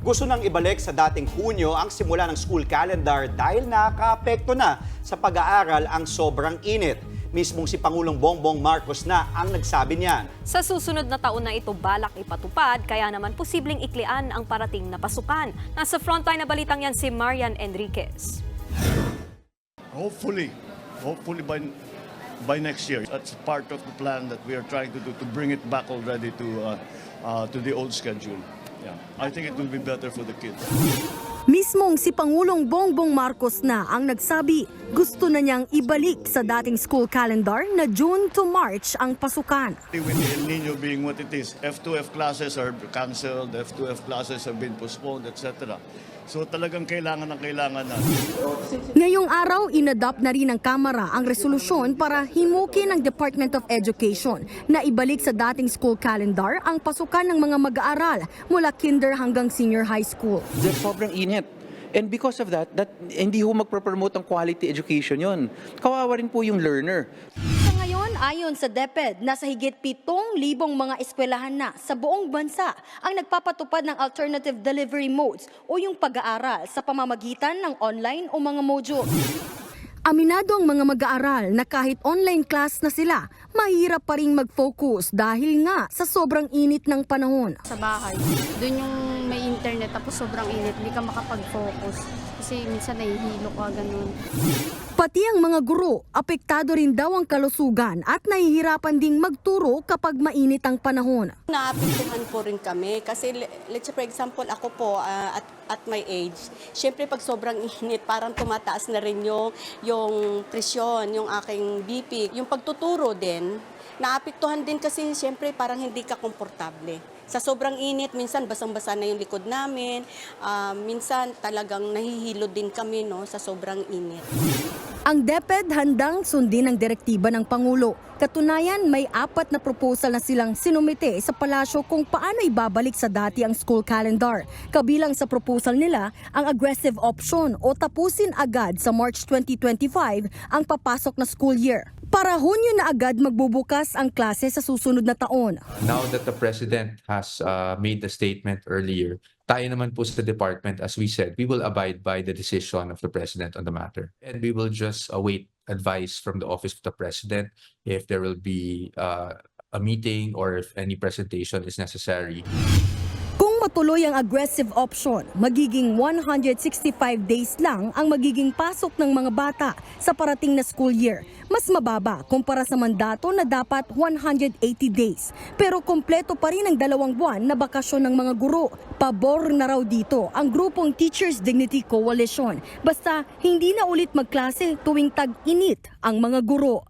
gusto nang ibalik sa dating Hunyo ang simula ng school calendar dahil nakakaapekto na sa pag-aaral ang sobrang init. Mismong si Pangulong Bongbong Marcos na ang nagsabi niyan. Sa susunod na taon na ito balak ipatupad, kaya naman posibleng iklian ang parating na pasukan. Nasa frontline na balitang yan si Marian Enriquez. Hopefully, hopefully by by next year. That's part of the plan that we are trying to do to bring it back already to uh, uh, to the old schedule. Yeah, I think it will be better for the kids. Mismong si Pangulong Bongbong Marcos na ang nagsabi gusto na niyang ibalik sa dating school calendar na June to March ang pasukan. With the El Nino being what it is, F2F classes are cancelled, F2F classes have been postponed, etc. So talagang kailangan ng kailangan na. Ngayong araw, inadapt na rin ng Kamara ang resolusyon para himukin ng Department of Education na ibalik sa dating school calendar ang pasukan ng mga mag-aaral mula kinder hanggang senior high school. Sobrang init. And because of that, that hindi ho magpropromote ang quality education yon. Kawawa rin po yung learner. Sa ngayon, ayon sa DepEd, nasa higit 7,000 mga eskwelahan na sa buong bansa ang nagpapatupad ng alternative delivery modes o yung pag-aaral sa pamamagitan ng online o mga module. Aminado ang mga mag-aaral na kahit online class na sila, mahirap pa rin mag-focus dahil nga sa sobrang init ng panahon. sa bahay. Doon yung internet tapos sobrang init, hindi ka makapag-focus. Kasi minsan nahihilo ka ganun. Pati ang mga guro, apektado rin daw ang kalusugan at nahihirapan ding magturo kapag mainit ang panahon. Naapektuhan po rin kami kasi le- let's say for example ako po ah, at, at my age, syempre pag sobrang init parang tumataas na rin yung, yung presyon, yung aking BP. Yung pagtuturo din, naapektuhan din kasi syempre parang hindi ka komportable. Sa sobrang init, minsan basang-basa na yung likod namin, ah, minsan talagang nahihilo din kami no, sa sobrang init. Ang DepEd handang sundin ang direktiba ng Pangulo. Katunayan, may apat na proposal na silang sinumite sa palasyo kung paano ibabalik sa dati ang school calendar. Kabilang sa proposal nila ang aggressive option o tapusin agad sa March 2025 ang papasok na school year. Para Hunyo na agad magbubukas ang klase sa susunod na taon. now that the president has uh, made the statement earlier, tayo naman po sa department, as we said, we will abide by the decision of the president on the matter. And we will just await advice from the office of the president if there will be uh, a meeting or if any presentation is necessary. Kung matuloy ang aggressive option, magiging 165 days lang ang magiging pasok ng mga bata sa parating na school year. Mas mababa kumpara sa mandato na dapat 180 days. Pero kompleto pa rin ang dalawang buwan na bakasyon ng mga guro. Pabor na raw dito ang grupong Teachers Dignity Coalition. Basta hindi na ulit magklase tuwing tag-init ang mga guro.